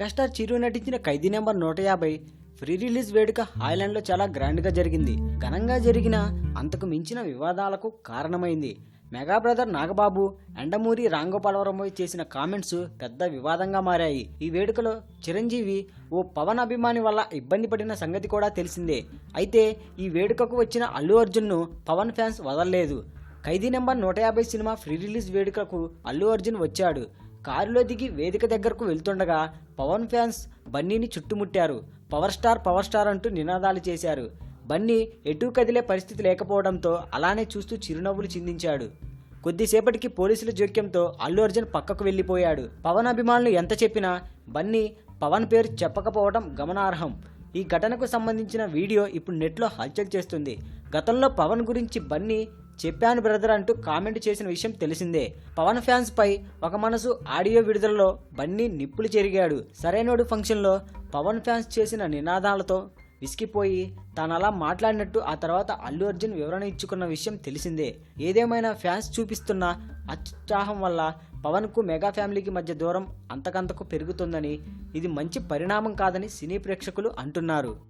Megastar చిరు నటించిన ఖైదీ number నూట యాభై ఫ్రీ రిలీజ్ వేడుక హాయ్లాండ్లో చాలా గ్రాండ్గా జరిగింది. ఘనంగా జరిగిన అంతకు మించిన వివాదాలకు కారణమైంది. మెగా బ్రదర్ నాగబాబు ఎండమూరి రాంగోపాలవరంపై చేసిన కామెంట్స్ పెద్ద వివాదంగా మారాయి. ఈ వేడుకలో చిరంజీవి ఓ పవన్ అభిమాని వల్ల ఇబ్బంది పడిన సంగతి కూడా తెలిసిందే. అయితే ఈ వేడుకకు వచ్చిన అల్లు అర్జున్ను పవన్ ఫ్యాన్స్ వదలలేదు. ఖైదీ నెంబర్ నూట యాభై సినిమా ఫ్రీ రిలీజ్ వేడుకకు అల్లు అర్జున్ వచ్చాడు. కారులో దిగి వేదిక దగ్గరకు వెళ్తుండగా పవన్ ఫ్యాన్స్ బన్నీని చుట్టుముట్టారు. పవర్ స్టార్ పవర్ స్టార్ అంటూ నినాదాలు చేశారు. బన్నీ ఎటూ కదిలే పరిస్థితి లేకపోవడంతో అలానే చూస్తూ చిరునవ్వులు చిందించాడు. కొద్దిసేపటికి పోలీసుల జోక్యంతో అల్లు అర్జున్ పక్కకు వెళ్ళిపోయాడు. పవన్ అభిమానులు ఎంత చెప్పినా బన్నీ పవన్ పేరు చెప్పకపోవడం గమనార్హం. ఈ ఘటనకు సంబంధించిన వీడియో ఇప్పుడు నెట్లో హల్చల్ చేస్తుంది. గతంలో పవన్ గురించి బన్నీ చెప్పాను బ్రదర్ అంటూ కామెంట్ చేసిన విషయం తెలిసిందే. పవన్ ఫ్యాన్స్ పై ఒక మనసు ఆడియో విడుదలలో బన్నీ నిప్పులు చెరిగాడు. సరైనోడు ఫంక్షన్లో పవన్ ఫ్యాన్స్ చేసిన నినాదాలతో విసిగిపోయి తాను అలా మాట్లాడినట్టు ఆ తర్వాత అల్లు అర్జున్ వివరణ ఇచ్చుకున్న విషయం తెలిసిందే. ఏదేమైనా ఫ్యాన్స్ చూపిస్తున్న అత్యుత్సాహం వల్ల పవన్కు మెగా ఫ్యామిలీకి మధ్య దూరం అంతకంతకు పెరుగుతుందని ఇది మంచి పరిణామం కాదని సినీ ప్రేక్షకులు అంటున్నారు.